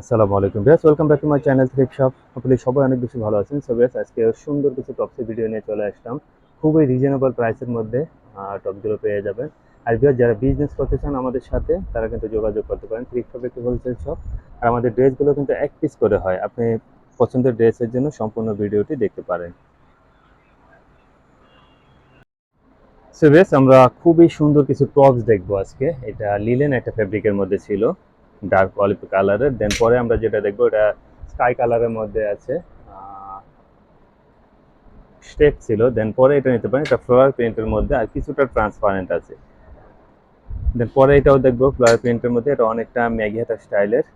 আসসালামু আলাইকুম ভিয়াস welcome back to my channel thrift shop আপনি সবাই অনেক বেশি ভালো আছেন। সো ভিয়াস আজকে সুন্দর কিছু টপসের ভিডিও নিয়ে চলে আসলাম। খুবই রিজনেবল প্রাইসের মধ্যে টপগুলো পেয়ে যাবেন। আর ভিয়াস যারা বিজনেস করতে চান আমাদের সাথে, তারা কিন্তু যোগাযোগ করতে পারেন থ্রিপ শপ একটি হোলসেল শপ আর আমাদের ড্রেসগুলো কিন্তু এক পিস করে হয়। আপনি পছন্দের ড্রেসের জন্য সম্পূর্ণ ভিডিওটি দেখতে পারেন। সো বেশ আমরা খুবই সুন্দর কিছু টপস দেখব আজকে। এটা লিলেন একটা ফেব্রিকের মধ্যে ছিল। ডার্ক অলিভ কালারের দেন পরে আমরা যেটা দেখব, এটা স্কাই কালারের মধ্যে আছে। স্টেপ ছিল। দেন পরে এটা নিতে পারেন, এটা ফ্লোয়ার প্রিন্টের মধ্যে আর কিছুটা ট্রান্সপারেন্ট আছে। দেন পরে এটাও দেখব ফ্লোয়ার প্রিন্টের মধ্যে। এটা অনেকটা ম্যাগি হাতা স্টাইলের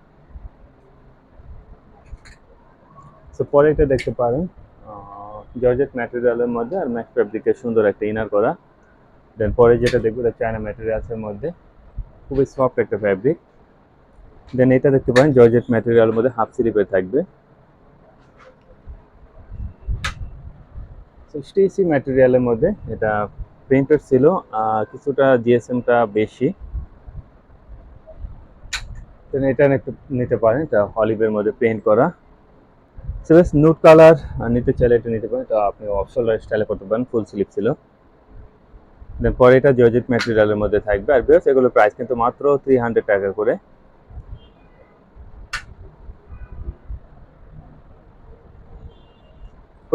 সো পরে এটা দেখতে পারেন জর্জেট ম্যাটেরিয়ালের মধ্যে আর ম্যাক ফেব্রিকের সুন্দর একটা ইনার করা। দেন পরে যেটা দেখব, এটা চায়না ম্যাটেরিয়ালসের মধ্যে। খুবই সফট একটা ফ্যাব্রিক দেন এটা দেখতে পারেন জর্জেট ম্যাটেরিয়ালের মধ্যে হাফ স্লিপের থাকবে। স্টিসি ম্যাটেরিয়ালের মধ্যে এটা প্রিন্টেড ছিল কিছুটা জিএসএমটা বেশি। এটা নিতে পারেন, এটা অলিভের মধ্যে পেইন্ট করা। সেভেস নুট কালার নিতে চাইলে এটা নিতে পারেন, এটা আপনি অপশনাল স্টাইলে করতে পারেন ফুল স্লিপ ছিল। দেন পরে এটা জর্জেট ম্যাটেরিয়ালের মধ্যে থাকবে, আর বেশ, এগুলোর প্রাইস কিন্তু মাত্র থ্রি হান্ড্রেড টাকা করে।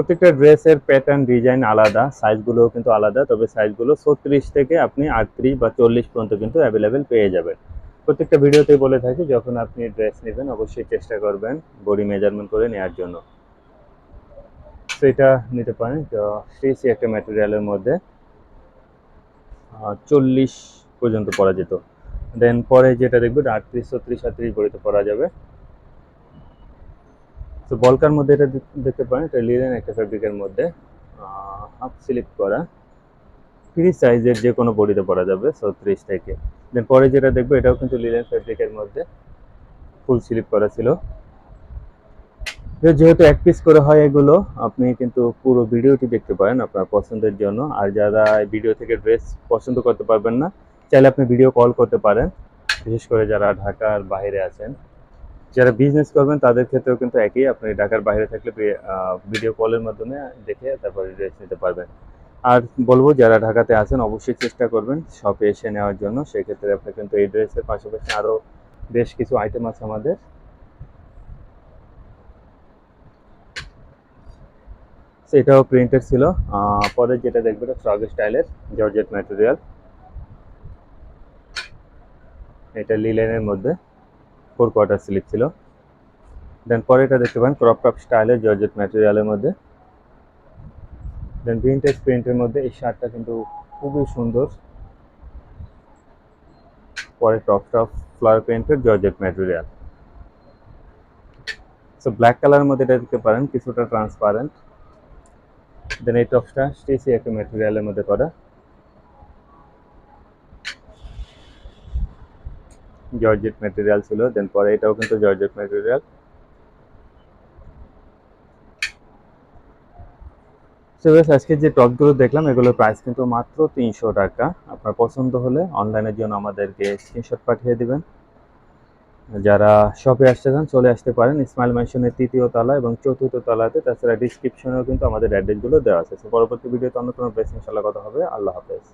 প্রত্যেকটা ড্রেসের প্যাটার্ন ডিজাইন আলাদা সাইজগুলোও কিন্তু আলাদা, তবে সাইজগুলো ছত্রিশ থেকে আপনি আটত্রিশ বা চল্লিশ পর্যন্ত কিন্তু অ্যাভেলেবেল পেয়ে যাবেন। প্রত্যেকটা ভিডিওতেই বলে থাকি, যখন আপনি ড্রেস নেবেন, অবশ্যই চেষ্টা করবেন বডি মেজারমেন্ট করে নেওয়ার জন্য। এটা নিতে পারেন সিসি একটা ম্যাটেরিয়ালের মধ্যে চল্লিশ পর্যন্ত পরা যেত দেন পরে যেটা দেখবেন, আটত্রিশ, ছত্রিশ আটত্রিশ বডিতে পরা যাবে। তো বলকার মধ্যে এটা দেখতে পারেন, এটা লিলেন একটা ফ্যাব্রিকের মধ্যে হাফ স্লিপ করা। ফ্রি সাইজের যে কোনো বডিতে পরা যাবে ছত্রিশ থেকে। দেন পরে যেটা দেখব, এটাও কিন্তু লিলেন ফ্যাব্রিকের মধ্যে ফুল স্লিপ করা ছিল। যেহেতু এক পিস করে হয় এগুলো, আপনি কিন্তু পুরো ভিডিওটি দেখতে পারেন আপনার পছন্দের জন্য। আর যারা ভিডিও থেকে ড্রেস পছন্দ করতে পারবেন না, চাইলে আপনি ভিডিও কল করতে পারেন। বিশেষ করে যারা ঢাকার বাইরে আছেন যারা বিজনেস করবেন, তাদের ক্ষেত্রেও কিন্তু একই। আপনি ঢাকার বাইরে থাকলে ভিডিও কলের মাধ্যমে দেখে তারপরে ড্রেস নিতে পারবেন। আর বলব, যারা ঢাকাতে আছেন, অবশ্যই চেষ্টা করবেন শপে এসে নেওয়ার জন্য। সেক্ষেত্রে আপনার কিন্তু এই ড্রেসের পাশাপাশি আরও বেশ কিছু আইটেম আছে আমাদের। এটাও প্রিন্টেড ছিল। পরে যেটা দেখবেন ফ্রগ স্টাইলের জর্জেট ম্যাটেরিয়াল এটা লিলেনের মধ্যে। ফোর কোয়ার্টার স্লিপ ছিল। দেন পরে এটা দেখতে পারেন ক্রপ টপ স্টাইলের জর্জেট ম্যাটেরিয়ালের মধ্যে। দেন ভিনটেজ প্রিন্টের মধ্যে এই শার্টটা কিন্তু খুবই সুন্দর। পরে টপ টপ ফ্লাওয়ার প্রিন্টের জর্জেট ম্যাটেরিয়াল সো ব্ল্যাক কালারের মধ্যে এটা দেখতে পারেন, কিছুটা ট্রান্সপারেন্ট দেন এই টপসটা স্টিচি একটা ম্যাটেরিয়ালের মধ্যে করা। জর্জেট ম্যাটেরিয়াল ছিল দেন পরে এটাও কিন্তু জর্জেট ম্যাটেরিয়াল আজকে যে টপগুলো দেখলাম, এগুলোর প্রাইস কিন্তু মাত্র তিনশো টাকা। আপনার পছন্দ হলে অনলাইনের জন্য আমাদেরকে স্ক্রিনশট পাঠিয়ে দিবেন। যারা শপে আসতে চান, চলে আসতে পারেন। ইসমাইল ম্যানশনের তৃতীয় তলা এবং চতুর্থ তলাতে। তাছাড়া ডিসক্রিপশনেও কিন্তু আমাদের অ্যাড্রেসগুলো দেওয়া আছে। পরবর্তী ভিডিওতে অন্য কোনো বেশ ইনশাল্লাহ কথা হবে। আল্লাহ হাফেজ।